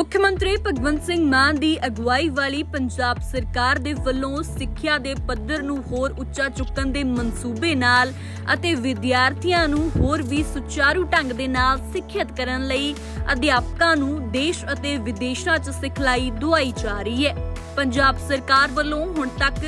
ਮੁੱਖ ਮੰਤਰੀ ਭਗਵੰਤ ਸਿੰਘ ਮਾਨ ਦੀ ਅਗਵਾਈ ਵਾਲੀ ਪੰਜਾਬ ਸਰਕਾਰ ਦੇ ਵੱਲੋਂ ਸਿੱਖਿਆ ਦੇ ਪੱਧਰ ਨੂੰ ਹੋਰ ਉੱਚਾ ਚੁੱਕਣ ਦੇ ਮਨਸੂਬੇ ਨਾਲ ਅਤੇ ਵਿਦਿਆਰਥੀਆਂ ਨੂੰ ਹੋਰ ਵੀ ਸੁਚਾਰੂ ਢੰਗ ਦੇ ਨਾਲ ਸਿੱਖਿਅਤ ਕਰਨ ਲਈ ਅਧਿਆਪਕਾਂ ਨੂੰ ਦੇਸ਼ ਅਤੇ ਵਿਦੇਸ਼ਾਂ 'ਚ ਸਿਖਲਾਈ ਦਵਾਈ ਜਾ ਰਹੀ ਹੈ। ਪੰਜਾਬ ਸਰਕਾਰ ਵੱਲੋਂ ਹੁਣ ਤੱਕ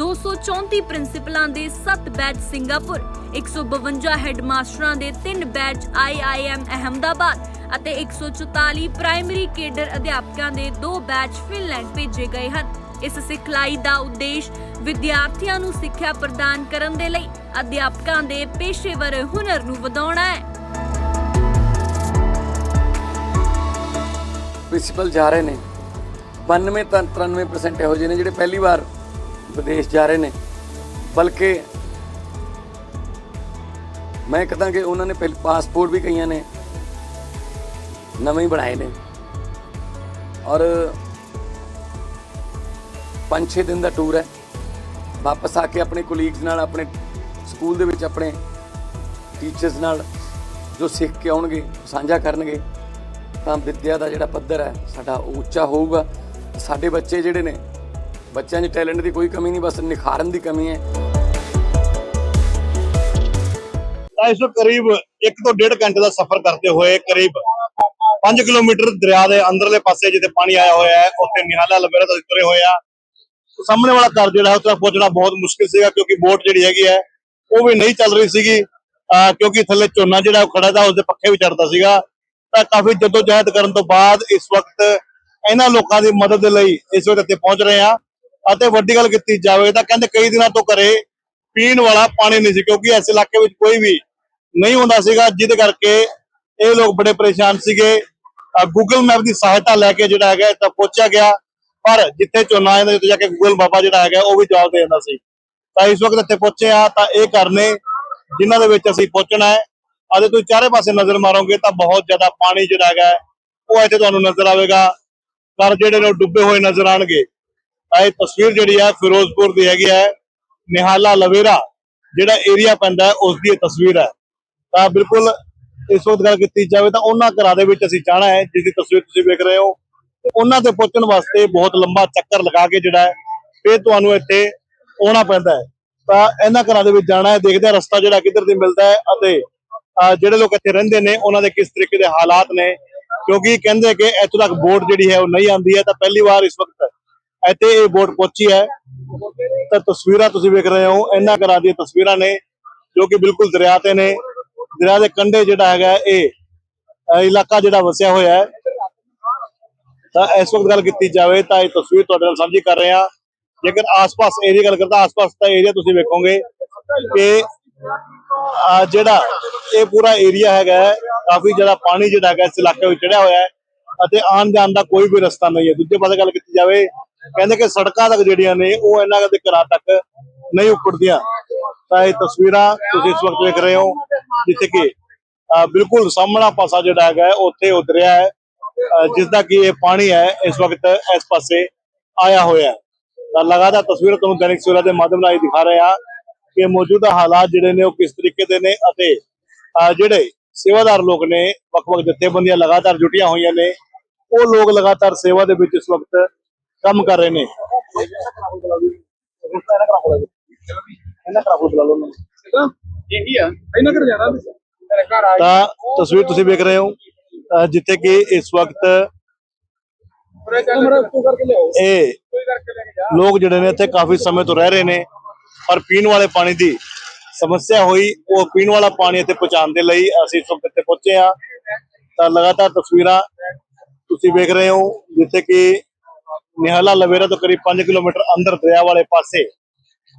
234 ਪ੍ਰਿੰਸੀਪਲਾਂ ਦੇ 7 ਬੈਚ ਸਿੰਗਾਪੁਰ 152 ਹੈੱਡਮਾਸਟਰਾਂ ਦੇ 3 ਬੈਚ ਆਈਆਈਐਮ ਅਹਮਦਾਬਾਦ ਅਤੇ 144 ਪ੍ਰਾਇਮਰੀ ਕੇਡਰ ਅਧਿਆਪਕਾਂ ਦੇ 2 ਬੈਚ ਫਿਨਲੈਂਡ ਭੇਜੇ ਗਏ ਹਨ। ਇਸ ਸਿਖਲਾਈ ਦਾ ਉਦੇਸ਼ ਵਿਦਿਆਰਥੀਆਂ ਨੂੰ ਸਿੱਖਿਆ ਪ੍ਰਦਾਨ ਕਰਨ ਦੇ ਲਈ ਅਧਿਆਪਕਾਂ ਦੇ ਪੇਸ਼ੇਵਰ ਹੁਨਰ ਨੂੰ ਵਧਾਉਣਾ ਹੈ। ਪ੍ਰਿੰਸੀਪਲ ਜਾ ਰਹੇ ਨੇ। 92 ਤਾਂ 93% ਇਹੋ ਜਿਹੇ ਨੇ ਜਿਹੜੇ ਪਹਿਲੀ ਵਾਰ ਵਿਦੇਸ਼ ਜਾ ਰਹੇ ਨੇ। ਬਲਕਿ ਮੈਂ ਕਹਦਾ ਕਿ ਉਹਨਾਂ ਨੇ ਪਹਿਲ ਪਾਸਪੋਰਟ ਵੀ ਕਈਆਂ ਨੇ ਨਵੇਂ ਹੀ ਬਣਾਏ ਨੇ। ਔਰ 5-6 ਦਿਨ ਦਾ ਟੂਰ ਹੈ। ਵਾਪਸ ਆ ਕੇ ਆਪਣੇ ਕੋਲੀਗਸ ਨਾਲ, ਆਪਣੇ ਸਕੂਲ ਦੇ ਵਿੱਚ ਆਪਣੇ ਟੀਚਰਸ ਨਾਲ ਜੋ ਸਿੱਖ ਕੇ ਆਉਣਗੇ, ਸਾਂਝਾ ਕਰਨਗੇ, ਤਾਂ ਵਿੱਦਿਆ ਦਾ ਜਿਹੜਾ ਪੱਧਰ ਹੈ, ਸਾਡਾ ਉਹ ਉੱਚਾ ਹੋਊਗਾ। ਸਾਡੇ ਬੱਚੇ ਜਿਹੜੇ ਨੇ, ਬੱਚਿਆਂ 'ਚ ਟੈਲੈਂਟ ਦੀ ਕੋਈ ਕਮੀ ਨਹੀਂ, ਬਸ ਨਿਖਾਰਨ ਦੀ ਕਮੀ ਹੈ। ਇਸ ਨੂੰ ਕਰੀਬ 1 ਤੋਂ 1.5 ਘੰਟੇ ਦਾ ਸਫ਼ਰ ਕਰਦੇ ਹੋਏ ਕਰੀਬ 5 ਕਿਲੋਮੀਟਰ ਦਰਿਆ ਦੇ ਅੰਦਰਲੇ ਪਾਸੇ ਜਿੱਥੇ ਪਾਣੀ ਆਇਆ ਹੋਇਆ ਹੈ, ਉੱਥੇ ਨਿਹਾਲਾ ਲਵੇਰਾ ਤੋਂ ਤੁਰੇ ਹੋਏ ਆ ਸਾਹਮਣੇ ਵਾਲਾ ਘਰ ਜਿਹੜਾ ਹੈ, ਉੱਥੇ ਪਹੁੰਚਣਾ ਬਹੁਤ ਮੁਸ਼ਕਿਲ ਸੀਗਾ ਕਿਉਂਕਿ ਬੋਟ ਜਿਹੜੀ ਹੈਗੀ ਹੈ, ਉਹ ਵੀ ਨਹੀਂ ਚੱਲ ਰਹੀ ਸੀਗੀ। ਅਹ ਕਿਉਂਕਿ ਥੱਲੇ ਝੋਨਾ ਜਿਹੜਾ ਉਹ ਖੜਾ ਦਾ ਉਸਦੇ ਪੱਖੇ ਵੀ ਚੜਦਾ ਸੀਗਾ। ਤਾਂ ਕਾਫੀ ਜਦੋਜਹਿਦ ਕਰਨ ਤੋਂ ਬਾਅਦ ਇਸ ਵਕਤ ਇਹਨਾਂ ਲੋਕਾਂ ਦੀ ਮਦਦ ਦੇ ਲਈ ਇਸ ਵਕਤ ਇੱਥੇ ਪਹੁੰਚ ਰਹੇ ਆ ਅਤੇ ਵੱਡੀ ਗੱਲ ਕੀਤੀ ਜਾਵੇ ਤਾਂ ਕਹਿੰਦੇ ਕਈ ਦਿਨਾਂ ਤੋਂ ਘਰੇ ਪੀਣ ਵਾਲਾ ਪਾਣੀ ਨਹੀਂ ਸੀ, ਕਿਉਂਕਿ ਇਸ ਇਲਾਕੇ ਵਿੱਚ ਕੋਈ ਵੀ ਨਹੀਂ ਹੁੰਦਾ ਸੀਗਾ, ਜਿਹਦੇ ਕਰਕੇ ਇਹ ਲੋਕ ਬੜੇ ਪਰੇਸ਼ਾਨ ਸੀਗੇ। ਗੂਗਲ ਮੈਪ ਦੀ ਸਹਾਇਤਾ ਲੈ ਕੇ ਜਿਹੜਾ ਹੈਗਾ, ਇੱਥੇ ਪਹੁੰਚਿਆ ਗਿਆ। ਪਰ ਜਿੱਥੇ ਝੋਨਾ ਆਇਆ ਉੱਥੇ ਜਾ ਕੇ ਗੂਗਲ ਬਾਬਾ ਜਿਹੜਾ ਹੈਗਾ, ਉਹ ਵੀ ਜਵਾਬ ਦੇ ਦਿੰਦਾ ਸੀ। ਤਾਂ ਇਸ ਵਕਤ ਇੱਥੇ ਪਹੁੰਚੇ ਆ ਤਾਂ ਇਹ ਕਰਨੇ ਨੇ ਜਿਨ੍ਹਾਂ ਦੇ ਵਿੱਚ ਅਸੀਂ ਪਹੁੰਚਣਾ ਹੈ। ਅਤੇ ਤੁਸੀਂ ਚਾਰੇ ਪਾਸੇ ਨਜ਼ਰ ਮਾਰੋਗੇ, ਤਾਂ ਬਹੁਤ ਜ਼ਿਆਦਾ ਪਾਣੀ ਜਿਹੜਾ ਹੈਗਾ, ਉਹ ਇੱਥੇ ਤੁਹਾਨੂੰ ਨਜ਼ਰ ਆਵੇਗਾ। ਘਰ ਜਿਹੜੇ ਨੇ ਉਹ ਡੁੱਬੇ ਹੋਏ ਨਜ਼ਰ ਆਣਗੇ ਤਾਂ ਇਹ ਤਸਵੀਰ ਜਿਹੜੀ ਹੈ ਫਿਰੋਜ਼ਪੁਰ ਦੀ ਹੈਗੀ ਹੈ ਨਿਹਾਲਾ ਲਵੇਰਾ, ਜਿਹੜਾ ਏਰੀਆ ਪੈਂਦਾ ਉਸ ਦੀ ਇਹ ਤਸਵੀਰ ਹੈ। ਤਾਂ ਬਿਲਕੁਲ ਇਸ ਵਕਤ ਗੱਲ ਕੀਤੀ ਜਾਵੇ ਤਾਂ ਉਹਨਾਂ ਘਰਾਂ ਦੇ ਵਿੱਚ ਅਸੀਂ ਜਾਣਾ ਹੈ ਜਿਸ ਦੀ ਤਸਵੀਰ ਤੁਸੀਂ ਵੇਖ ਰਹੇ ਹੋ। ਉਹਨਾਂ ਤੇ ਪਹੁੰਚਣ ਵਾਸਤੇ ਬਹੁਤ ਲੰਬਾ ਚੱਕਰ ਲਗਾ ਕੇ ਜਿਹੜਾ ਹੈ, ਫਿਰ ਤੁਹਾਨੂੰ ਇੱਥੇ ਆਉਣਾ ਪੈਂਦਾ ਹੈ। ਤਾਂ ਇਹਨਾਂ ਘਰਾਂ ਦੇ ਵਿੱਚ ਜਾਣਾ ਹੈ, ਦੇਖਦੇ ਹਾਂ ਰਸਤਾ ਜਿਹੜਾ ਕਿੱਧਰ ਦੀ ਮਿਲਦਾ ਹੈ ਅਤੇ ਜਿਹੜੇ ਲੋਕ ਇੱਥੇ ਰਹਿੰਦੇ ਨੇ, ਉਹਨਾਂ ਦੇ ਕਿਸ ਤਰੀਕੇ ਦੇ ਹਾਲਾਤ ਨੇ ਕਿਉਂਕਿ ਕਹਿੰਦੇ ਕਿ ਇੱਥੋਂ ਤੱਕ ਬੋਟ ਜਿਹੜੀ ਹੈ ਉਹ ਨਹੀਂ ਆਉਂਦੀ ਹੈ, ਤਾਂ ਪਹਿਲੀ ਵਾਰ ਇਸ ਵਕਤ ਇੱਥੇ ਇਹ ਬੋਟ ਪਹੁੰਚੀ ਹੈ। ਤਾਂ ਤਸਵੀਰਾਂ ਤੁਸੀਂ ਵੇਖ ਰਹੇ ਹੋ, ਇਹਨਾਂ ਘਰਾਂ ਦੀਆਂ ਤਸਵੀਰਾਂ ਨੇ, ਜੋ ਕਿ ਬਿਲਕੁਲ ਦਰਿਆ ਤੇ ਨੇ। ਦਰਿਆ ਦੇ ਕੰਢੇ ਜਿਹੜਾ ਹੈਗਾ ਇਹ ਇਲਾਕਾ ਜਿਹੜਾ ਵਸਿਆ ਹੋਇਆ ਹੈ। ਤਾਂ ਇਸ ਵਕਤ ਗੱਲ ਕੀਤੀ ਜਾਵੇ ਤਾਂ ਇਹ ਤਸਵੀਰ ਤੁਹਾਡੇ ਨਾਲ ਸਾਂਝੀ ਕਰ ਰਹੇ। ਹਾਂ ਜੇਕਰ ਆਸ-ਪਾਸ ਏਰੀਆ ਗੱਲ ਕਰਦਾ, ਆਸ-ਪਾਸ ਦਾ ਏਰੀਆ ਤੁਸੀਂ ਵੇਖੋਗੇ ਕਿ ਆ ਜਿਹੜਾ ਇਹ ਪੂਰਾ ਏਰੀਆ ਹੈਗਾ ਹੈ, ਕਾਫੀ ਜਿਹੜਾ ਪਾਣੀ ਜਿਹੜਾ ਹੈਗਾ ਇਸ ਇਲਾਕੇ ਵਿੱਚ ਚੜਿਆ ਹੋਇਆ ਹੈ ਅਤੇ ਆਉਣ ਜਾਣ ਦਾ ਕੋਈ ਵੀ ਰਸਤਾ ਨਹੀਂ ਹੈ। ਦੂਜੇ ਪਾਸੇ ਗੱਲ ਕੀਤੀ ਜਾਵੇ ਕਹਿੰਦੇ ਕਿ ਸੜਕਾਂ ਤੱਕ ਜਿਹੜੀਆਂ ਨੇ ਉਹ ਇਹਨਾਂ ਦੇ ਘਰਾਂ ਤੱਕ ਨਹੀਂ ਉੱਪੜਦੀਆਂ। ਤਾਂ ਇਹ ਤਸਵੀਰਾਂ ਤੁਸੀਂ ਇਸ ਵਕਤ ਵੇਖ ਰਹੇ ਹੋ ਜਿੱਥੇ ਕਿ ਬਿਲਕੁਲ ਸਾਹਮਣਾ ਪਾਸਾ ਜਿਹੜਾ ਹੈਗਾ ਉੱਥੇ ਉਤਰਿਆ ਹੈ। ਅਹ ਜਿਸ ਦਾ ਕਿ ਇਹ ਪਾਣੀ ਹੈ ਇਸ ਵਕਤ ਇਸ ਪਾਸੇ ਆਇਆ ਹੋਇਆ ਹੈ। ਤਾਂ ਲਗਾਤਾਰ ਤਸਵੀਰਾਂ ਤੁਹਾਨੂੰ ਦੈਨਿਕ ਸਵੇਰਾ ਦੇ ਮਾਧਿਅਮ ਨਾਲ ਦਿਖਾ ਰਹੇ ਹਾਂ। ਕਿ ਮੌਜੂਦਾ ਹਾਲਾਤ ਜਿਹੜੇ ਨੇ ਉਹ ਕਿਸ ਤਰੀਕੇ ਦੇ ਨੇ ਅਤੇ ਜਿਹੜੇ ਸੇਵਾਦਾਰ ਲੋਕ ਨੇ ਵੱਖ-ਵੱਖ ਜਥੇਬੰਦੀਆਂ ਲਗਾਤਾਰ ਜੁਟੀਆਂ ਹੋਈਆਂ ਨੇ ਉਹ ਲੋਕ ਲਗਾਤਾਰ ਸੇਵਾ ਦੇ ਵਿੱਚ ਇਸ ਵਕਤ ਕੰਮ ਕਰ ਰਹੇ ਨੇ। ਤਾਂ ਤਸਵੀਰ ਤੁਸੀਂ ਵੇਖ ਰਹੇ ਹੋ ਜਿੱਥੇ ਕਿ ਇਸ ਵਕਤ ਇਹ ਲੋਕ ਜਿਹੜੇ ਨੇ ਇੱਥੇ ਕਾਫੀ ਸਮੇਂ ਤੋਂ ਰਹਿ ਰਹੇ ਨੇ। ਪਰ ਪੀਣ ਵਾਲੇ ਪਾਣੀ ਦੀ ਸਮੱਸਿਆ ਹੋਈ, ਉਹ ਪੀਣ ਵਾਲਾ ਪਾਣੀ ਇੱਥੇ ਪਹੁੰਚਾਉਣ ਦੇ ਲਈ ਅਸੀਂ ਇਸ ਵਕਤ ਇੱਥੇ ਪਹੁੰਚੇ ਆ ਤਾਂ ਲਗਾਤਾਰ ਤਸਵੀਰਾਂ ਤੁਸੀਂ ਵੇਖ ਰਹੇ ਹੋ, ਜਿੱਥੇ ਕਿ ਨਿਹਾਲਾ ਲਵੇਰਾ ਤੋਂ ਕਰੀਬ 5 ਕਿਲੋਮੀਟਰ ਅੰਦਰ ਦਰਿਆ ਵਾਲੇ ਪਾਸੇ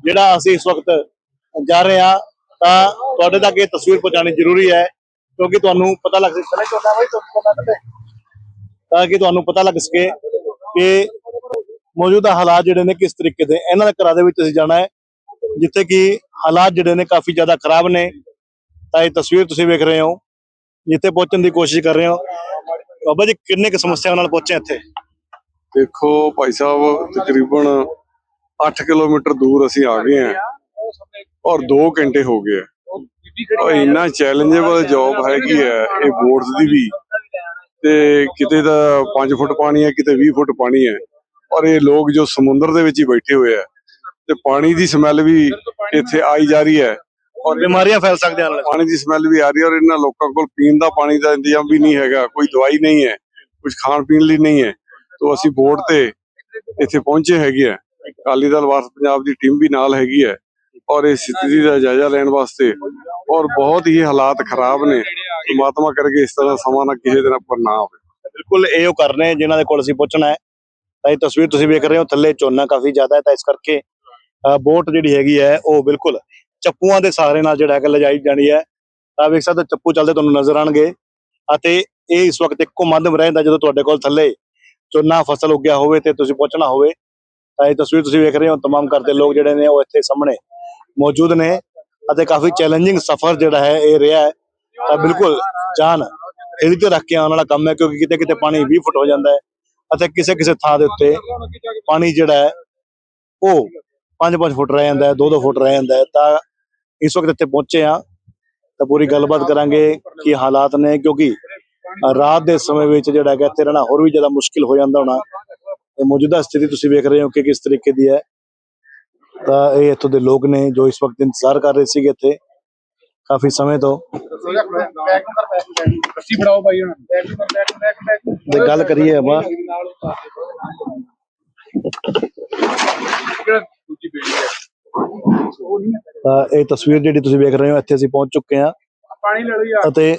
ਜਿਹੜਾ ਅਸੀਂ ਇਸ ਵਕਤ ਜਾ ਰਹੇ ਆ ਤਾਂ ਤੁਹਾਡੇ ਤੱਕ ਇਹ ਤਸਵੀਰ ਪਹੁੰਚਾਉਣੀ ਜ਼ਰੂਰੀ ਹੈ, ਕਿਉਂਕਿ ਤੁਹਾਨੂੰ ਪਤਾ ਲੱਗ ਸਕੇ ਚੋਦਾ ਬਾਈ ਤੁਹਾਨੂੰ ਤਾਂ ਕਿ ਤੁਹਾਨੂੰ ਪਤਾ ਲੱਗ ਸਕੇ ਕਿ ਮੌਜੂਦਾ ਹਾਲਾਤ ਜਿਹੜੇ ਨੇ ਕਿਸ ਤਰੀਕੇ ਦੇ, ਇਹਨਾਂ ਦੇ ਘਰਾਂ ਦੇ ਵਿੱਚ ਅਸੀਂ ਜਾਣਾ ਹੈ। ਜਿੱਥੇ ਕਿ ਹਾਲਾਤ ਜਿਹੜੇ ਨੇ ਕਾਫੀ ਜ਼ਿਆਦਾ ਖਰਾਬ ਨੇ। ਤਾਂ ਇਹ ਤਸਵੀਰ ਤੁਸੀਂ ਵੇਖ ਰਹੇ ਹੋ। ਜਿੱਥੇ ਪਹੁੰਚਣ ਦੀ ਕੋਸ਼ਿਸ਼ ਕਰ ਰਹੇ ਹੋ। ਬਾਬਾ ਜੀ, ਕਿੰਨੇ ਕੁ ਸਮੱਸਿਆਵਾਂ ਨਾਲ ਪਹੁੰਚੇ ਇੱਥੇ? ਦੇਖੋ ਭਾਈ ਸਾਹਿਬ, ਤਕਰੀਬਨ 8 ਕਿਲੋਮੀਟਰ ਦੂਰ ਅਸੀਂ ਆ ਗਏ ਹਾਂ ਔਰ 2 ਘੰਟੇ ਹੋ ਗਏ ਔਰ ਇੰਨਾ ਚੈਲੰਜੇਬਲ ਜੌਬ ਹੈਗੀ ਹੈ, ਇਹ ਬੋਰਡਸ ਦੀ ਵੀ। ਤੇ ਕਿਤੇ ਤਾਂ 5 ਫੁੱਟ ਪਾਣੀ ਹੈ, ਕਿਤੇ 20 ਫੁੱਟ ਪਾਣੀ ਹੈ। ਔਰ ਇਹ ਲੋਕ ਜੋ ਸਮੁੰਦਰ ਦੇ ਵਿੱਚ ਹੀ ਬੈਠੇ ਹੋਏ ਆ ਤੇ ਪਾਣੀ ਦੀ ਸਮੈਲ ਵੀ ਇੱਥੇ ਆਈ ਜਾ ਰਹੀ ਹੈ। ਔਰ ਬਿਮਾਰੀਆਂ ਫੈਲ ਸਕਦੀਆਂ ਨੇ। ਪਾਣੀ ਦੀ ਸਮੈਲ ਵੀ ਆ ਰਹੀ ਹੈ ਔਰ ਇਹਨਾਂ ਲੋਕਾਂ ਕੋਲ ਪੀਣ ਦਾ ਪਾਣੀ ਦਾ ਇੰਤਜ਼ਾਮ ਵੀ ਨਹੀਂ ਹੈਗਾ ਕੋਈ ਦਵਾਈ ਨਹੀਂ ਹੈ ਕੁਝ ਖਾਣ ਪੀਣ ਲਈ ਨਹੀਂ ਹੈ। ਤੋਂ ਅਸੀਂ ਬੋਰਡ ਤੇ ਇੱਥੇ ਪਹੁੰਚੇ ਹੈਗੇ ਆ। ਅਕਾਲੀ ਦਲ ਵਾਰਸ ਪੰਜਾਬ ਦੀ ਟੀਮ ਵੀ ਨਾਲ ਹੈਗੀ ਹੈ ਔਰ ਇਸ ਸਥਿਤੀ ਦਾ ਜਾਇਜ਼ਾ ਲੈਣ ਵਾਸਤੇ ਔਰ ਬਹੁਤ ਹੀ ਹਾਲਾਤ ਖਰਾਬ ਨੇ। ਪਰਮਾਤਮਾ ਕਰਕੇ ਇਸ ਤਰ੍ਹਾਂ ਸਮਾਂ ਨਾ ਕਿਸੇ ਦਿਨ ਪਰ ਨਾ ਆਵੇ। ਬਿਲਕੁਲ ਇਹ ਉਹ ਕਰ ਰਹੇ ਜਿਨ੍ਹਾਂ ਦੇ ਕੋਲ ਅਸੀਂ ਪਹੁੰਚਣਾ ਹੈ। ਤਾਂ ਇਹ ਤਸਵੀਰ ਤੁਸੀਂ ਵੇਖ ਰਹੇ ਹੋ ਥੱਲੇ ਝੋਨਾ ਕਾਫੀ ਜ਼ਿਆਦਾ ਹੈ ਤਾਂ ਇਸ ਕਰਕੇ ਬੋਟ ਜਿਹੜੀ ਹੈਗੀ ਹੈ, ਉਹ ਬਿਲਕੁਲ ਚੱਪੂਆਂ ਦੇ ਸਹਾਰੇ ਨਾਲ ਜਿਹੜਾ ਹੈ ਲਿਜਾਈ ਜਾਣੀ ਹੈ। ਤਾਂ ਵੇਖ ਸਕਦੇ ਚੱਪੂ ਚੱਲਦੇ ਤੁਹਾਨੂੰ ਨਜ਼ਰ ਆਣਗੇ ਅਤੇ ਇਹ ਇਸ ਵਕਤ ਇੱਕੋ ਮਾਧਿਅਮ ਰਹਿੰਦਾ ਜਦੋਂ ਤੁਹਾਡੇ ਕੋਲ ਥੱਲੇ ਝੋਨਾ ਫਸਲ ਉੱਗਿਆ ਹੋਵੇ ਤੇ ਤੁਸੀਂ ਪਹੁੰਚਣਾ ਹੋਵੇ। ਤਾਂ ਇਹ ਤਸਵੀਰ ਤੁਸੀਂ ਵੇਖ ਰਹੇ ਹੋ, ਤਮਾਮ ਕਰਦੇ ਲੋਕ ਜਿਹੜੇ ਨੇ ਉਹ ਇੱਥੇ ਸਾਹਮਣੇ ਮੌਜੂਦ ਨੇ ਅਤੇ ਕਾਫੀ ਚੈਲੰਜਿੰਗ ਸਫ਼ਰ ਜਿਹੜਾ ਹੈ, ਇਹ ਰਿਹਾ ਹੈ। ਤਾਂ ਬਿਲਕੁਲ ਜਾਨ ਇਹਦੇ ਤੇ ਰੱਖ ਕੇ ਆਉਣ ਵਾਲਾ ਕੰਮ ਹੈ, ਕਿਉਂਕਿ ਕਿਤੇ ਕਿਤੇ ਪਾਣੀ 20 ਫੁੱਟ ਹੋ ਜਾਂਦਾ ਹੈ ਅਤੇ ਕਿਸੇ ਕਿਸੇ ਥਾਂ ਦੇ ਉੱਤੇ ਪਾਣੀ ਜਿਹੜਾ ਹੈ, ਉਹ 5-5 ਫੁੱਟ ਰਹਿ ਜਾਂਦਾ ਹੈ 2-2 ਫੁੱਟ ਰਹਿ ਜਾਂਦਾ ਹੈ। ਤਾਂ ਇਸ ਵਕਤ ਇੱਥੇ ਪਹੁੰਚੇ ਆ ਤਾਂ ਪੂਰੀ ਗੱਲਬਾਤ ਕਰਾਂਗੇ ਕੀ ਹਾਲਾਤ ਨੇ ਕਿਉਂਕਿ ਰਾਤ ਦੇ ਸਮੇਂ ਵਿੱਚ ਜਿਹੜਾ ਹੈਗਾ ਇੱਥੇ ਰਹਿਣਾ ਹੋਰ ਵੀ ਜ਼ਿਆਦਾ ਮੁਸ਼ਕਿਲ ਹੋ ਜਾਂਦਾ ਹੋਣਾ। ਇਹ ਮੌਜੂਦਾ ਸਥਿਤੀ ਤੁਸੀਂ ਵੇਖ ਰਹੇ ਹੋ ਕਿ ਕਿਸ ਤਰੀਕੇ ਦੀ ਹੈ। ਤਾਂ ਇਹ ਇੱਥੋਂ ਦੇ ਲੋਕ ਨੇ ਜੋ ਇਸ ਵਕਤ ਇੰਤਜ਼ਾਰ ਕਰ ਰਹੇ ਸੀਗੇ ਇੱਥੇ ਕਾਫੀ ਸਮੇਂ ਤੋਂ। ਤੇ ਗੱਲ ਕਰੀਏ ਆਪਾਂ ਹੈ ਤਾਂ ਇਹ ਤਸਵੀਰ ਜਿਹੜੀ ਤੁਸੀਂ ਵੇਖ ਰਹੇ ਹੋ ਇੱਥੇ ਅਸੀਂ ਪਹੁੰਚ ਚੁੱਕੇ ਹਾਂ। ਪਾਣੀ ਲੈ ਲਓ ਯਾਰ। ਅਤੇ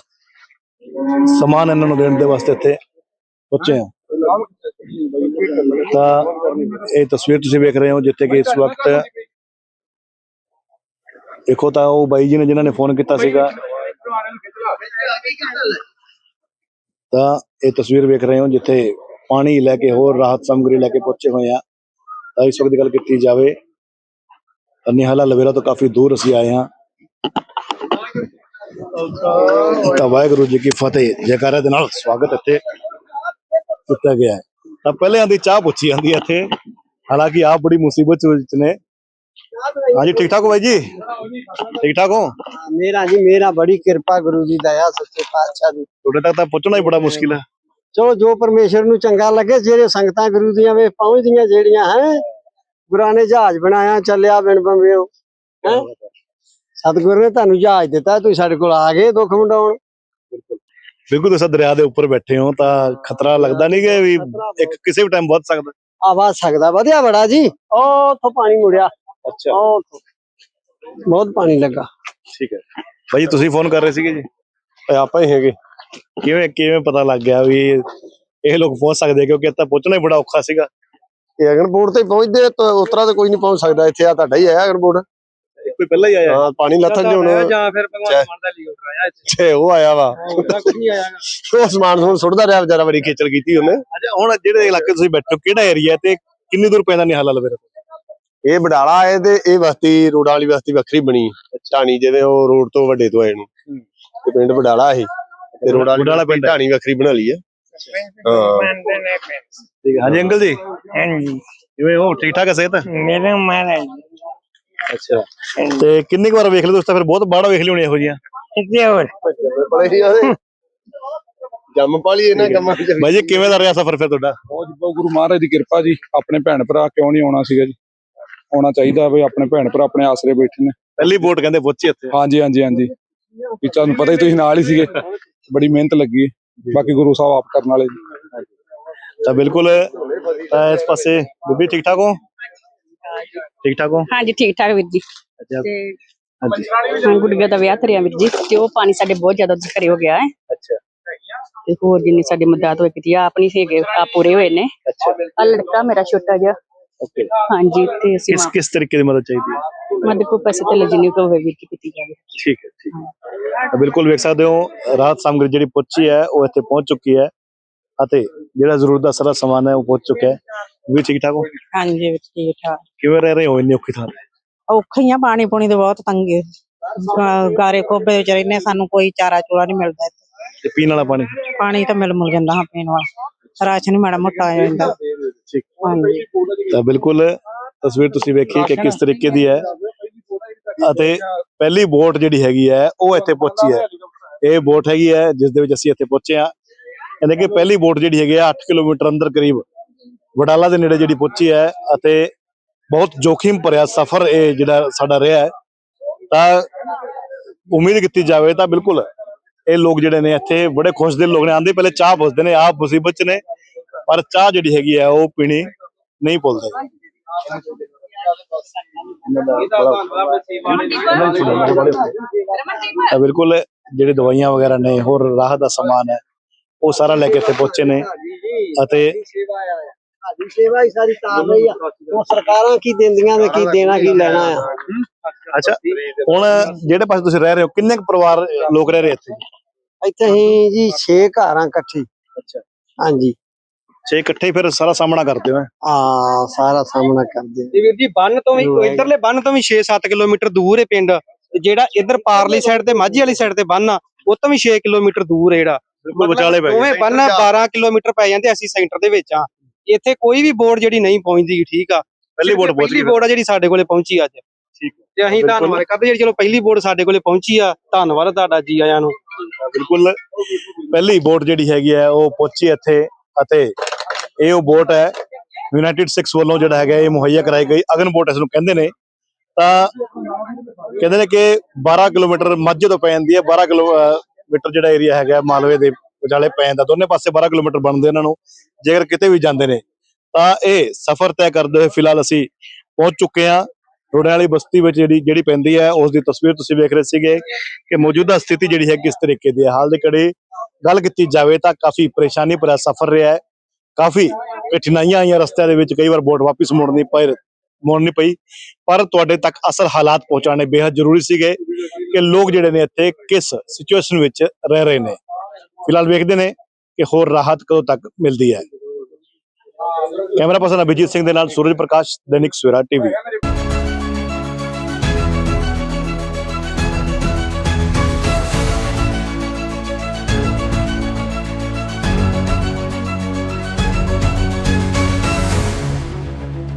ਸਮਾਨ ਇਹਨਾਂ ਨੂੰ ਦੇਣ ਦੇ ਵਾਸਤੇ ਇੱਥੇ ਪਹੁੰਚੇ ਹਾਂ। ਤਾਂ ਇਹ ਤਸਵੀਰ ਤੁਸੀਂ ਵੇਖ ਰਹੇ ਹੋ ਜਿੱਥੇ ਕਿ ਇਸ ਵਕਤ ਦੇਖੋ ਤਾਂ ਉਹ ਬਾਈ ਜੀ ਨੇ ਜਿਨ੍ਹਾਂ ਨੇ ਫੋਨ ਕੀਤਾ ਸੀਗਾ। ਤਾਂ ਇਹ ਤਸਵੀਰ ਵੇਖ ਰਹੇ ਹੋ ਜਿੱਥੇ ਪਾਣੀ ਲੈ ਕੇ ਹੋਰ ਰਾਹਤ ਸਮਗਰੀ ਲੈ ਕੇ ਪਹੁੰਚੇ ਹੋਏ ਆ ਤਾਂ ਇਸ ਵਕਤ ਦੀ ਗੱਲ ਕੀਤੀ ਜਾਵੇ ਤਾਂ ਨਿਹਾਲਾ ਲਵੇਰਾ ਤੋਂ ਕਾਫੀ ਦੂਰ ਅਸੀਂ ਆਏ ਹਾਂ। ਤਾਂ ਵਾਹਿਗੁਰੂ ਜੀ ਕੀ ਫਤਿਹ ਜੈਕਾਰੇ ਦੇ ਨਾਲ ਸਵਾਗਤ ਇੱਥੇ ਕੀਤਾ ਗਿਆ ਹੈ। ਤਾਂ ਪਹਿਲੇ ਆਂਦੀ ਚਾਹ ਪੁੱਛੀ ਜਾਂਦੀ ਇੱਥੇ। ਹਾਲਾਂਕਿ ਆਪ ਬੜੀ ਮੁਸੀਬਤ ਵਿੱਚ ਨੇ। ਹਾਂਜੀ ਠੀਕ ਠਾਕ ਹੋ ਬਾਈ ਜੀ? ਠੀਕ ਠਾਕ ਹੋ? ਮੇਰਾ ਜੀ ਮੇਰਾ ਬੜੀ ਕਿਰਪਾ ਗੁਰੂ ਦੀ ਦਇਆ ਸੱਚੇ ਪਾਤਸ਼ਾਹ ਦੀ। ਤੁਹਾਡੇ ਤੱਕ ਤਾਂ ਪਹੁੰਚਣਾ ਹੀ ਬੜਾ ਮੁਸ਼ਕਿਲ ਹੈ। ਚਲੋ ਜੋ ਪਰਮੇਸ਼ਰ ਨੂੰ ਚੰਗਾ ਲੱਗੇ ਜਿਹੜੇ ਸੰਗਤਾਂ ਗੁਰੂ ਦੀਆਂ ਵੇ ਪਹੁੰਚਦੀਆਂ ਜਿਹੜੀਆਂ ਹੈ ਗੁਰਾਂ ਨੇ ਜਹਾਜ਼ ਬਣਾਇਆ ਚੱਲਿਆ ਬਿਨ ਬੰਬਿਓ ਹੈ? ਸਤਿਗੁਰੂ ਨੇ ਤੁਹਾਨੂੰ ਜਹਾਜ਼ ਦਿੱਤਾ ਤੁਸੀਂ ਸਾਡੇ ਕੋਲ ਆ ਗਏ ਦੁੱਖ ਵੰਡਾਉਣ। ਬਿਲਕੁਲ। ਤੁਸੀਂ ਦਰਿਆ ਦੇ ਉੱਪਰ ਬੈਠੇ ਹੋ ਤਾਂ ਖਤਰਾ ਲੱਗਦਾ ਨਹੀਂ ਕਿ ਵੀ ਇੱਕ ਕਿਸੇ ਵੀ ਟਾਈਮ ਵੱਧ ਸਕਦਾ। ਆਵਾਜ਼ ਸਕਦਾ ਵਧਿਆ ਬੜਾ ਜੀ। ਉਹ ਉੱਥੋਂ ਪਾਣੀ ਮੁੜਿਆ। ਅੱਛਾ। ਉਹ। ਬਹੁਤ ਪਾਣੀ ਲੱਗਾ। ਠੀਕ ਹੈ। ਜੀ, ਤੁਸੀਂ ਫੋਨ ਕਰ ਰਹੇ ਸੀਗੇ ਜੀ? ਆਪਾਂ ਹੀ ਹੈਗੇ। ਕਿਵੇਂ ਕਿਵੇਂ ਪਤਾ ਲੱਗ ਗਿਆ ਵੀ ਇਹ ਲੋਕ ਪਹੁੰਚ ਸਕਦੇ ਆ? ਕਿਉਂਕਿ ਇੱਥੇ ਪਹੁੰਚਣਾ ਹੀ ਬੜਾ ਔਖਾ ਸੀਗਾ। ਇਹ ਅਗਨਪੁਰ ਤੇ ਪਹੁੰਚਦੇ ਤਾਂ ਉਤਰਾ ਤੇ ਕੋਈ ਨਹੀਂ ਪਹੁੰਚ ਸਕਦਾ। ਇੱਥੇ ਆ ਤੁਹਾਡਾ ਹੀ ਹੈ ਅਗਨਪੁਰ ਕੋਈ ਪਹਿਲਾਂ ਹੀ ਆਇਆ ਹਾਂ? ਪਾਣੀ ਲੱਥਣ ਦੇ ਹੁਣ। ਜਾਂ ਫਿਰ ਭਗਵਾਨ ਮਾਨ ਦਾ ਹੈਲੀਕਾਪਟਰ ਆਇਆ ਇੱਥੇ। ਛੇ ਉਹ ਆਇਆ ਵਾ। ਉਹਦਾ ਕੁਝ ਨਹੀਂ ਆਇਆ ਉਹ ਸਮਾਨ ਸਮੂਨ ਸੁੱਟਦਾ ਰਿਹਾ ਵਿਚਾਰਾ ਬੜੀ ਖੇਚਲ ਕੀਤੀ ਉਹਨੇ। ਅੱਛਾ ਹੁਣ ਜਿਹੜੇ ਇਲਾਕੇ ਤੁਸੀਂ ਬੈਠੇ ਕਿਹੜਾ ਏਰੀਆ ਤੇ ਕਿੰਨੀ ਦੂਰ ਪੈਂਦਾ ਨਿਹਾਲਾ ਲਵੇਰਾ? ਇਹ ਬਡਾਲਾ ਹੈ ਤੇ ਇਹ ਬਸਤੀ ਰੋਡਾਂ ਵਾਲੀ ਬਸਤੀ ਵੱਖਰੀ ਬਣੀ। ਢਾਣੀ ਜਿਵੇਂ ਉਹ ਰੋਡ ਤੋਂ ਵੱਡੇ ਤੋਂ ਆਏ ਨੂੰ। ਤੇ ਪਿੰਡ ਬਡਾਲਾ ਇਹ। ਤੇ ਰੋਡ ਵਾਲੀ। ਢਾਣੀ ਵੱਖਰੀ ਬਣਾ ਲਈ ਹੈ। ਹਾਂ। ਠੀਕ ਹੈ ਹਾਂਜੀ ਅੰਕਲ ਜੀ? ਹਾਂਜੀ। ਕਿਵੇਂ ਹੋ? ਠੀਕ ਠਾਕ ਹੈ ਸਿਹਤ? ਮੇਰੇ ਮਹਾਰਾਜ ਅੱਛਾ। ਤੇ ਕਿੰਨੀ ਕੁ ਵਾਰ ਵੇਖ ਲਿਆ ਤੁਸੀਂ ਤਾਂ ਫਿਰ ਬਹੁਤ ਬਾੜਾ ਵੇਖ ਲਈ ਹੋਣੀ ਇਹੋ ਜੀਆਂ ਕਿਤੇ ਹੋਰ? ਬੜੇ ਹੀ ਉਹਦੇ ਜੰਮ ਪਾਲੀ ਇਹਨਾਂ ਕੰਮਾਂ ਚ ਬਾਈ ਜੀ ਕਿਵੇਂ ਦਾ ਰਿਹਾ ਸਫ਼ਰ ਫਿਰ ਤੁਹਾਡਾ? ਬਹੁਤ ਬਹੁਤ ਗੁਰੂ ਮਹਾਰਾਜ ਦੀ ਕਿਰਪਾ ਜੀ। ਆਪਣੇ ਭੈਣ ਭਰਾ ਕਿਉਂ ਨਹੀਂ ਆਉਣਾ ਸੀਗਾ ਜੀ? ਆਉਣਾ ਚਾਹੀਦਾ ਵੀ ਆਪਣੇ ਭੈਣ ਭਰਾ ਆਪਣੇ ਆਸਰੇ ਬੈਠੇ ਨੇ। ਪਹਿਲੀ ਵੋਟ ਕਹਿੰਦੇ ਪਹੁੰਚੀ ਇੱਥੇ। ਹਾਂਜੀ ਹਾਂਜੀ ਹਾਂਜੀ। ਵੀ ਤੁਹਾਨੂੰ ਪਤਾ ਹੀ ਤੁਸੀਂ ਨਾਲ ਹੀ ਸੀਗੇ। ਬੜੀ ਮਿਹਨਤ ਲੱਗੀ ਹੈ। ਬਾਕੀ ਗੁਰੂ ਸਾਹਿਬ ਆਪ ਕਰਨ ਵਾਲੇ ਤਾਂ ਬਿਲਕੁਲ ਇਸ ਪਾਸੇ ਬੀਬੀ ਠੀਕ ਠਾਕ ਹੋ? ਠੀਕ ਠਾਕ ਹੋ? ਹਾਂਜੀ ਠੀਕ ਠਾਕ ਵੀਰ ਜੀ। ਅੱਛਾ। ਤੇ ਹਾਂਜੀ ਹਾਂ ਗੁੱਡੀਆ ਦਾ ਵਿਆਹ ਧਰਿਆ ਵੀਰ ਜੀ ਤੇ ਉਹ ਪਾਣੀ ਸਾਡੇ ਬਹੁਤ ਜ਼ਿਆਦਾ ਘਰੇ ਹੋ ਗਿਆ ਹੈ। ਅੱਛਾ। ਤੇ ਹੋਰ ਜਿੰਨੀ ਸਾਡੀ ਮਦਦ ਹੋਈ ਕੀਤੀ ਆ ਆਪ ਨਹੀਂ ਸੀਗੇ ਆ ਪੂਰੇ ਹੋਏ ਨੇ। ਅੱਛਾ। ਆ ਲੜਕਾ ਮੇਰਾ ਛੋਟਾ ਜਿਹਾ ਓਕੇ ਹਾਂਜੀ ਤੇ ਅਸੀਂ ਕਿਸ ਕਿਸ ਤਰੀਕੇ ਦੀ ਮਦਦ ਚਾਹੀਦੀ ਹੈ? ਮਦਦ ਕੋ ਪੈਸੇ ਤੇ ਜਿੰਨੀ ਕੋ ਹੋਵੇ ਵੀਰ ਜੀ ਕੀਤੀ ਜਾਵੇ। ਠੀਕ ਹੈ ਠੀਕ ਹੈ। ਤਾਂ ਬਿਲਕੁਲ ਵੇਖ ਸਕਦੇ ਹੋ ਰਾਹਤ ਸਾਮਗਰੀ ਜਿਹੜੀ ਪਹੁੰਚੀ ਹੈ ਉਹ ਇੱਥੇ ਪਹੁੰਚ ਚੁੱਕੀ ਹੈ ਅਤੇ ਜਿਹੜਾ ਜ਼ਰੂਰਤ ਦਾ ਸਾਰਾ ਸਮਾਨ ਹੈ ਉਹ ਪਹੁੰਚ ਚੁੱਕਿਆ ਹੈ। ਵੀ ਠੀਕ ਠਾਕ ਹੋ? ਹਾਂਜੀ ਵਿੱਚ ਠੀਕ ਠਾਕ। ਕਿਵੇਂ ਰਹਿ ਰਹੇ ਹੋ? ਇੰਨੀ ਔਖੀ ਥਾਂ ਤੇ? ਔਖਾ ਹੀ ਆ ਪਾਣੀ ਪੂਣੀ ਦੇ ਬਹੁਤ ਤੰਗੀ ਹੈ। ਗਾਰੇ ਕੋਬੇ ਵਿੱਚ ਰਹਿੰਦੇ ਸਾਨੂੰ ਕੋਈ ਚਾਰਾ ਚੂਰਾ ਨਹੀਂ ਮਿਲਦਾ ਇੱਥੇ। ਤੇ ਪੀਣ ਵਾਲਾ ਪਾਣੀ? ਪਾਣੀ ਤਾਂ ਮਿਲ ਮੁਲ ਜਾਂਦਾ ਹਾਂ ਪੀਣ ਵਾਲਾ। ਰਾਸ਼ਨ ਮਾੜਾ ਮੋਟਾ ਆ ਜਾਂਦਾ। ਤਾਂ ਬਿਲਕੁਲ ਤਸਵੀਰ ਤੁਸੀਂ ਵੇਖੀ ਕਿ ਕਿਸ ਤਰੀਕੇ ਦੀ ਹੈ। ਅਤੇ ਪਹਿਲੀ ਬੋਟ ਜਿਹੜੀ ਹੈਗੀ ਹੈ ਉਹ ਇੱਥੇ ਪਹੁੰਚੀ ਹੈ। ਇਹ ਬੋਟ ਹੈਗੀ ਹੈ ਜਿਸ ਦੇ ਵਿੱਚ ਅਸੀਂ ਇੱਥੇ ਪਹੁੰਚੇ ਹਾਂ। ਕਹਿੰਦੇ ਕਿ ਪਹਿਲੀ ਬੋਟ ਜਿਹੜੀ ਹੈਗੀ ਆ 8 ਕਿਲੋਮੀਟਰ ਅੰਦਰ ਕਰੀਬ ਵਡਾਲਾ ਦੇ ਨੇੜੇ ਜਿਹੜੀ ਪਹੁੰਚੀ ਹੈ ਅਤੇ ਬਹੁਤ ਜੋਖਿਮ ਭਰਿਆ ਸਫ਼ਰ ਇਹ ਜਿਹੜਾ ਸਾਡਾ ਰਿਹਾ ਹੈ। ਤਾਂ ਉਮੀਦ ਕੀਤੀ ਜਾਵੇ ਤਾਂ ਬਿਲਕੁਲ ਇਹ ਲੋਕ ਜਿਹੜੇ ਨੇ ਇੱਥੇ ਬੜੇ ਖੁਸ਼ ਦਿਲ ਲੋਕ ਨੇ ਆਂਦੇ ਪਹਿਲੇ ਚਾਹ ਪੁੱਛਦੇ ਨੇ ਆਪ ਮੁਸੀਬਤ ਚ ਨੇ। ਪਰ ਚਾਹ ਜਿਹੜੀ ਹੈਗੀ ਆ ਉਹ ਪੀਣੀ ਨਹੀਂ ਭੁੱਲਦੇ। ਤਾਂ ਬਿਲਕੁਲ ਜਿਹੜੀ ਦਵਾਈਆਂ ਵਗੈਰਾ ਨੇ ਹੋਰ ਰਾਹਤ ਦਾ ਸਮਾਨ ਹੈ ਉਹ ਸਾਰਾ ਲੈ ਕੇ ਇੱਥੇ ਪਹੁੰਚੇ ਨੇ। ਅਤੇ ਸਾਡੀ ਸੇਵਾ ਹੀ ਸਾਰੀ ਤਾਰ ਰਹੀ ਆ। ਉਹ ਸਰਕਾਰਾਂ ਕੀ ਦਿੰਦੀਆਂ ਨੇ ਕੀ ਦੇਣਾ ਕੀ ਲੈਣਾ ਆ। ਅੱਛਾ ਹੁਣ ਜਿਹੜੇ ਪਾਸੇ ਤੁਸੀਂ ਰਹਿ ਰਹੇ ਹੋ ਕਿੰਨੇ ਕੁ ਪਰਿਵਾਰ ਲੋਕ ਰਹਿ ਰਹੇ ਇੱਥੇ? ਇੱਥੇ ਹੀ ਜੀ 6 ਘਰਾਂ ਇਕੱਠੀ। ਅੱਛਾ। ਹਾਂਜੀ। ਛੇ ਇਕੱਠੇ ਹੀ ਫਿਰ ਸਾਰਾ ਸਾਹਮਣਾ ਕਰਦੇ ਹੋ ਆ ਸਾਰਾ ਸਾਹਮਣਾ ਕਰਦੇ ਤੇ ਵੀਰ ਜੀ ਬੰਨ ਤੋਂ ਵੀ। ਇਧਰਲੇ ਬੰਨ ਤੋਂ ਵੀ 6-7 ਕਿਲੋਮੀਟਰ ਦੂਰ ਹੈ ਪਿੰਡ। ਤੇ ਜਿਹੜਾ ਇਧਰ ਪਾਰਲੀ ਸਾਈਡ ਤੇ ਮਾਝੀ ਵਾਲੀ ਸਾਈਡ ਤੇ ਬੰਨ ਆ ਉਹ ਤੋਂ ਵੀ 6 ਕਿਲੋਮੀਟਰ ਦੂਰ ਹੈ ਜਿਹੜਾ। ਬਿਲਕੁਲ ਵਿਚਾਲੇ ਪੈ ਦੋਵੇਂ ਬੰਨ 12 ਕਿਲੋਮੀਟਰ ਪੈ ਜਾਂਦੇ ਅਸੀਂ ਸੈਂਟਰ ਦੇ ਵਿੱਚ ਆ। ਇੱਥੇ ਕੋਈ ਵੀ ਬੋਰਡ ਜਿਹੜੀ ਨਹੀਂ ਪਹੁੰਚਦੀ ਠੀਕ ਆ। ਪਹਿਲੀ ਬੋਟ ਪਹੁੰਚ ਪਹਿਲੀ ਗਈ ਬੋਰਡ ਆ ਜਿਹੜੀ ਸਾਡੇ ਕੋਲੇ ਪਹੁੰਚੀ ਅੱਜ। ਠੀਕ ਤੇ ਅਸੀਂ ਬਿਲਕੁਲ। ਧੰਨਵਾਦ ਕਰਦੇ ਜਿਹੜੀ ਚਲੋ ਪਹਿਲੀ ਬੋਰਡ ਸਾਡੇ ਕੋਲੇ ਪਹੁੰਚੀ ਆ। ਧੰਨਵਾਦ ਤੁਹਾਡਾ ਜੀ ਆਇਆਂ ਨੂੰ। ਬਿਲਕੁਲ। ਪਹਿਲੀ ਬੋਟ ਜਿਹੜੀ ਹੈਗੀ ਹੈ ਉਹ ਪਹੁੰਚੀ ਇੱਥੇ। ਅਤੇ ਇਹ ਉਹ ਬੋਟ ਹੈ ਯੂਨਾਈਟਿਡ ਸਿਕਸ ਵੱਲੋਂ ਜਿਹੜਾ ਹੈਗਾ ਇਹ ਮੁਹੱਈਆ ਕਰਾਈ ਗਈ। ਅਗਨ ਬੋਟ ਇਸ ਨੂੰ ਕਹਿੰਦੇ ਨੇ। ਤਾਂ ਕਹਿੰਦੇ ਨੇ ਕਿ 12 ਕਿਲੋਮੀਟਰ ਮਾਝੇ ਤੋਂ ਪੈ ਜਾਂਦੀ ਹੈ। 12 ਕਿਲੋਮੀਟਰ ਜਿਹੜਾ ਏਰੀਆ ਹੈਗਾ ਮਾਲਵੇ ਦੇ ਵਿਚਾਲੇ ਪੈ ਜਾਂਦਾ। ਦੋਨੇ ਪਾਸੇ 12 ਕਿਲੋਮੀਟਰ ਬਣਦੇ ਇਹਨਾਂ ਨੂੰ। ਜੇਕਰ ਕਿਤੇ ਵੀ ਜਾਂਦੇ ਨੇ, ਤਾਂ ਇਹ ਸਫ਼ਰ ਤੈਅ ਕਰਦੇ ਹੋਏ ਫਿਲਹਾਲ ਅਸੀਂ ਪਹੁੰਚ ਚੁੱਕੇ ਹਾਂ। ਰੋੜਿਆਂ ਵਾਲੀ ਬਸਤੀ ਵਿੱਚ ਜਿਹੜੀ ਜਿਹੜੀ ਪੈਂਦੀ ਹੈ, ਉਸ ਦੀ ਤਸਵੀਰ ਤੁਸੀਂ ਵੇਖ ਰਹੇ ਸੀਗੇ ਕਿ ਮੌਜੂਦਾ ਸਥਿਤੀ ਜਿਹੜੀ ਹੈ ਕਿਸ ਤਰੀਕੇ ਦੀ ਹੈ। ਹਾਲ ਦੇ ਕੜੇ ਗੱਲ ਕੀਤੀ ਜਾਵੇ ਤਾਂ ਕਾਫੀ ਪਰੇਸ਼ਾਨੀ ਭਰਿਆ ਸਫ਼ਰ ਰਿਹਾ ਹੈ। ਕਾਫੀ ਕਠਿਨਾਈਆਂ ਆਈਆਂ ਰਸਤਿਆਂ ਦੇ ਵਿੱਚ, ਕਈ ਵਾਰ ਬੋਟ ਵਾਪਸ ਮੁੜਨੀ ਪਈ ਮੋੜਨੀ ਪਈ। ਪਰ ਤੁਹਾਡੇ ਤੱਕ ਅਸਲ ਹਾਲਾਤ ਪਹੁੰਚਾਉਣੇ ਬੇहद ਜ਼ਰੂਰੀ ਸੀਗੇ ਕਿ ਲੋਕ ਜਿਹੜੇ ਨੇ ਇੱਥੇ ਕਿਸ ਸਿਚੁਏਸ਼ਨ ਵਿੱਚ ਰਹਿ ਰਹੇ ਨੇ। ਫਿਲਹਾਲ ਵੇਖਦੇ ਨੇ ਕਿ ਹੋਰ ਰਾਹਤ ਕਦੋਂ ਤੱਕ ਮਿਲਦੀ ਹੈ। ਕੈਮਰਾ ਪਰਸਨ ਅਭਿਜੀਤ ਸਿੰਘ ਦੇ ਨਾਲ ਸੂਰਜ ਪ੍ਰਕਾਸ਼, ਦੈਨਿਕ ਸਵੇਰਾ ਟੀਵੀ।